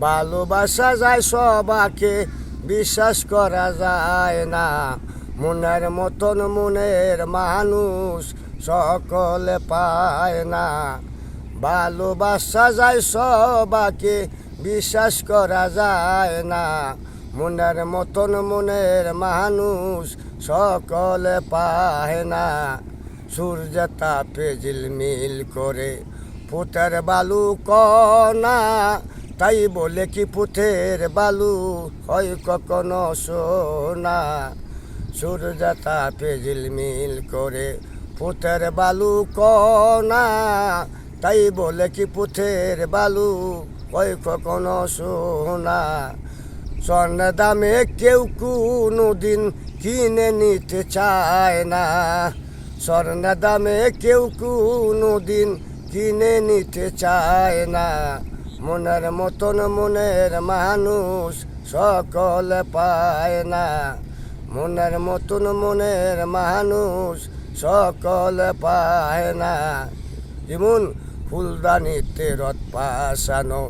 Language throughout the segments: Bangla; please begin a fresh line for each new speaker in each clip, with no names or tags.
ভালোবাসা যায় সবাকে, বিশ্বাস করা যায় না। মনের মতন মনের মানুষ সকলে পায় না। ভালোবাসা যায় সবাকে, বিশ্বাস করা যায় না। মনের মতন মনের মানুষ সকলে পায় না। সূর্য তাপে ঝিলমিল করে, পুতের বালু কনা তাই বলে কি পুথের বালু? হয় কখনো সোনা। সূর্য তাপে ঝিলমিল করে পুথের বালু কনা। তাই বলে কি পুথের বালু? হয় কখনো সোনা। স্বর্ণ দামে কেউ কোনো দিন কিনে নিতে চায় না। স্বর্ণ দামে কেউ কোনো দিন কিনে নিতে চায় না। মনের মতন মনের মানুষ সকলে পায় না। মনের মতন মনের মানুষ সকলে পায় না। যেমন ফুলদানিতে রথ পাশানো,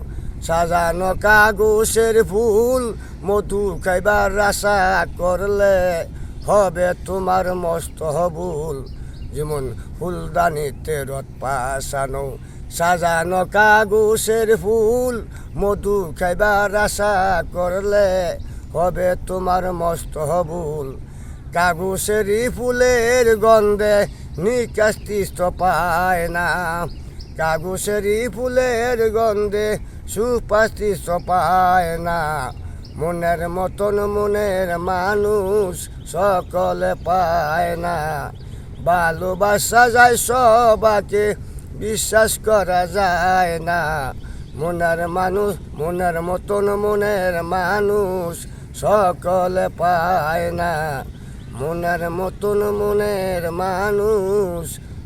সাজানো কাগজের ফুল, মধু খাইবার আশা করলে হবে তোমার মস্ত হবুল। যেমন ফুলদানিতে রথ পাশানো সাজানো কাগজের ফুল, মধু খাইবার আশা করলে হবে তোমার মস্ত হবুল। কাগজেরই ফুলের গন্ধে নিকাস্তিষ্ট পায় না। কাগজেরই ফুলের গন্ধে সুপাস্তিষ্ট পায় না। মনের মতন মনের মানুষ সকলে পায় না। ভালোবাসা যায় সবাকে বিশ্বাস করা যায় না। মনের মানুষ, মনের মতন মনের মানুষ সকলে পায় না। মনের মতন মনের মানুষ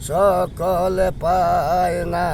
সকলে পায় না।